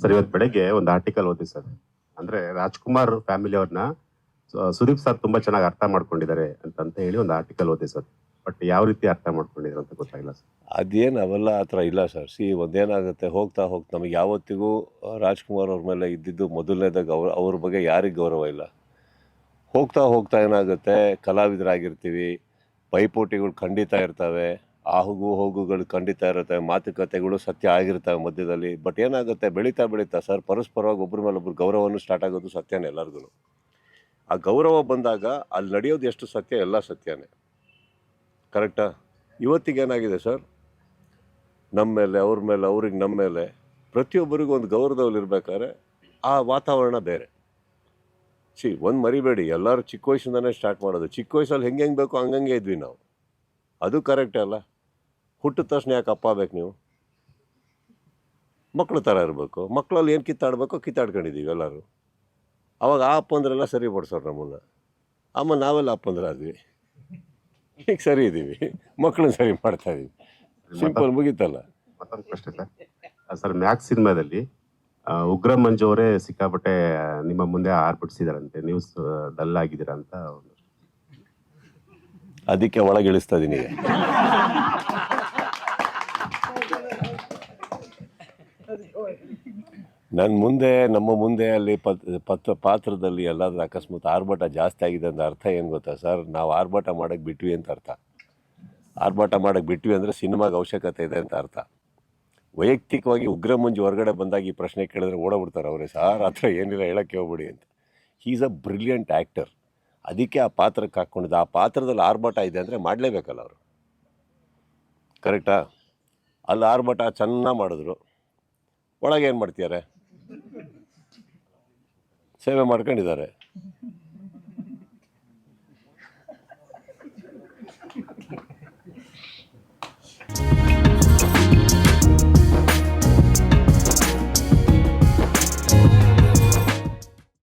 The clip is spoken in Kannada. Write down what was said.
ಸರ್, ಇವತ್ತು ಬೆಳಗ್ಗೆ ಒಂದು ಆರ್ಟಿಕಲ್ ಓದಿ ಸರ್. ಅಂದ್ರೆ ರಾಜ್ಕುಮಾರ್ ಫ್ಯಾಮಿಲಿ ಅವ್ರನ್ನ ಸುದೀಪ್ ಸರ್ ತುಂಬಾ ಚೆನ್ನಾಗಿ ಅರ್ಥ ಮಾಡ್ಕೊಂಡಿದ್ದಾರೆ ಅಂತ ಹೇಳಿ ಒಂದು ಆರ್ಟಿಕಲ್ ಓದಿ ಸರ್. ಬಟ್ ಯಾವ ರೀತಿ ಅರ್ಥ ಮಾಡ್ಕೊಂಡಿದ್ರು ಅಂತ ಗೊತ್ತಾಗಿಲ್ಲ ಸರ್. ಅದೇನು ಅವೆಲ್ಲ ಆ ಥರ ಇಲ್ಲ ಸರ್. ಸಿ, ಒಂದೇನಾಗುತ್ತೆ, ಹೋಗ್ತಾ ಹೋಗ್ತಾ, ನಮಗೆ ಯಾವತ್ತಿಗೂ ರಾಜ್ಕುಮಾರ್ ಅವ್ರ ಮೇಲೆ ಇದ್ದಿದ್ದು ಮೊದಲನೇದಾಗ ಅವ್ರ ಅವ್ರ ಬಗ್ಗೆ ಯಾರಿಗೆ ಗೌರವ ಇಲ್ಲ. ಹೋಗ್ತಾ ಹೋಗ್ತಾ ಏನಾಗುತ್ತೆ, ಕಲಾವಿದರಾಗಿರ್ತೀವಿ, ಪೈಪೋಟಿಗಳು ಖಂಡಿತ ಇರ್ತವೆ ಆಹುಗು ಹೋಗುಗಳು ಖಂಡಿತ ಇರುತ್ತೆ, ಮಾತುಕತೆಗಳು ಸತ್ಯ ಆಗಿರ್ತವೆ ಮಧ್ಯದಲ್ಲಿ. ಬಟ್ ಏನಾಗುತ್ತೆ? ಬೆಳೀತಾ ಬೆಳೀತಾ ಸರ್, ಪರಸ್ಪರವಾಗಿ ಒಬ್ಬರ ಮೇಲೆ ಒಬ್ರು ಗೌರವವನ್ನು ಸ್ಟಾರ್ಟ್ ಆಗೋದು ಸತ್ಯನೇ ಎಲ್ಲರಿಗೂ ಆ ಗೌರವ ಬಂದಾಗ ಅಲ್ಲಿ ನಡೆಯೋದು ಎಷ್ಟು ಸತ್ಯ? ಎಲ್ಲ ಸತ್ಯನೇ. ಕರೆಕ್ಟಾ ಇವತ್ತಿಗೇನಾಗಿದೆ ಸರ್? ನಮ್ಮ ಮೇಲೆ, ಅವ್ರ ಮೇಲೆ, ಅವ್ರಿಗೆ ನಮ್ಮ ಮೇಲೆ ಪ್ರತಿಯೊಬ್ಬರಿಗೂ ಒಂದು ಗೌರವದಲ್ಲಿ ಇರಬೇಕಾದ್ರೆ ಆ ವಾತಾವರಣ ಬೇರೆ. ಸಿ ಒಂದು ಮರಿಬೇಡಿ. ಎಲ್ಲರೂ ಚಿಕ್ಕ ವಯಸ್ಸಿಂದನೇ ಸ್ಟಾರ್ಟ್ ಮಾಡೋದು. ಚಿಕ್ಕ ವಯಸ್ಸಲ್ಲಿ ಹೆಂಗೆ ಹೆಂಗೆ ಬೇಕೋ ಹಂಗಂಗೆ ಇದ್ವಿ ನಾವು. ಅದು ಕರೆಕ್ಟ್ ಅಲ್ಲ? ಹುಟ್ಟಿದ ತಕ್ಷಣ ಯಾಕೆ ಅಪ್ಪ ಬೇಕು ನೀವು? ಮಕ್ಕಳು ಥರ ಇರಬೇಕು. ಮಕ್ಕಳಲ್ಲಿ ಏನು ಕಿತ್ತಾಡಬೇಕೋ ಕಿತ್ತಾಡ್ಕೊಂಡಿದ್ದೀವಿ ಎಲ್ಲರೂ. ಅವಾಗ ಆ ಅಪ್ಪಂದ್ರೆಲ್ಲ ಸರಿ ಪಡಿಸೋರು ನಮ್ಮನ್ನು. ಅಮ್ಮ ನಾವೆಲ್ಲ ಅಪ್ಪಂದ್ರಾದ್ವಿ ಈಗ ಸರಿ ಇದ್ದೀವಿ. ಮಕ್ಕಳನ್ನ ಸರಿ ಮಾಡ್ತಾ ಇದೀವಿ ಸಿಂಪಲ್ ಮುಗೀತಲ್ಲ. ಮತ್ತೊಂದು ಪ್ರಶ್ನೆ ಸರ್. ಸರ್ ಮ್ಯಾಕ್ಸ್ ಸಿನಿಮಾದಲ್ಲಿ ಉಗ್ರ ಮಂಜು ಅವರೇ ಸಿಕ್ಕಾಪಟ್ಟೆ ನಿಮ್ಮ ಮುಂದೆ ಆರ್ಬಿಡಿಸಿದಾರಂತೆ ನ್ಯೂಸ್ ಡಲ್ ಆಗಿದ್ದೀರಾ ಅಂತ ಅದಕ್ಕೆ ಒಳಗೆ ಇಳಿಸ್ತಾ ಇದೀನಿ ಈಗ ನನ್ನ ಮುಂದೆ, ನಮ್ಮ ಮುಂದೆ ಅಲ್ಲಿ ಪತ್ ಪತ್ರ ಪಾತ್ರದಲ್ಲಿ ಎಲ್ಲಾದರೂ ಅಕಸ್ಮಾತ್ ಆರ್ಭಟ ಜಾಸ್ತಿ ಆಗಿದೆ ಅಂತ ಅರ್ಥ ಏನು ಗೊತ್ತಾ ಸರ್? ನಾವು ಆರ್ಭಟ ಮಾಡೋಕ್ಕೆ ಬಿಟ್ವಿ ಅಂತ ಅರ್ಥ. ಆರ್ಭಟ ಮಾಡೋಕ್ಕೆ ಬಿಟ್ವಿ ಅಂದರೆ ಸಿನಿಮಾಗೆ ಅವಶ್ಯಕತೆ ಇದೆ ಅಂತ ಅರ್ಥ. ವೈಯಕ್ತಿಕವಾಗಿ ಉಗ್ರ ಮುಂಜಿ ಹೊರಗಡೆ ಬಂದಾಗ ಈ ಪ್ರಶ್ನೆ ಕೇಳಿದ್ರೆ ಓಡಬಿಡ್ತಾರೆ ಅವರೇ. ಸರ್ ಥರ ಏನಿಲ್ಲ ಹೇಳಕ್ಕೆ ಹೋಗ್ಬಿಡಿ ಅಂತ. ಈಸ್ ಅ ಬ್ರಿಲಿಯಂಟ್ ಆ್ಯಕ್ಟರ್ ಅದಕ್ಕೆ ಆ ಪಾತ್ರಕ್ಕೆ ಹಾಕ್ಕೊಂಡಿದ್ದು ಆ ಪಾತ್ರದಲ್ಲಿ ಆರ್ಭಟ ಇದೆ ಅಂದರೆ ಮಾಡಲೇಬೇಕಲ್ಲ ಅವರು. ಕರೆಕ್ಟಾ ಅಲ್ಲಿ ಆರ್ಭಟ ಚೆನ್ನಾಗಿ ಮಾಡಿದ್ರು. ಒಳಗೆ ಏನು ಮಾಡ್ತಿದ್ದಾರೆ ಸೇವೆ ಮಾಡ್ಕೊಂಡಿದ್ದಾರೆ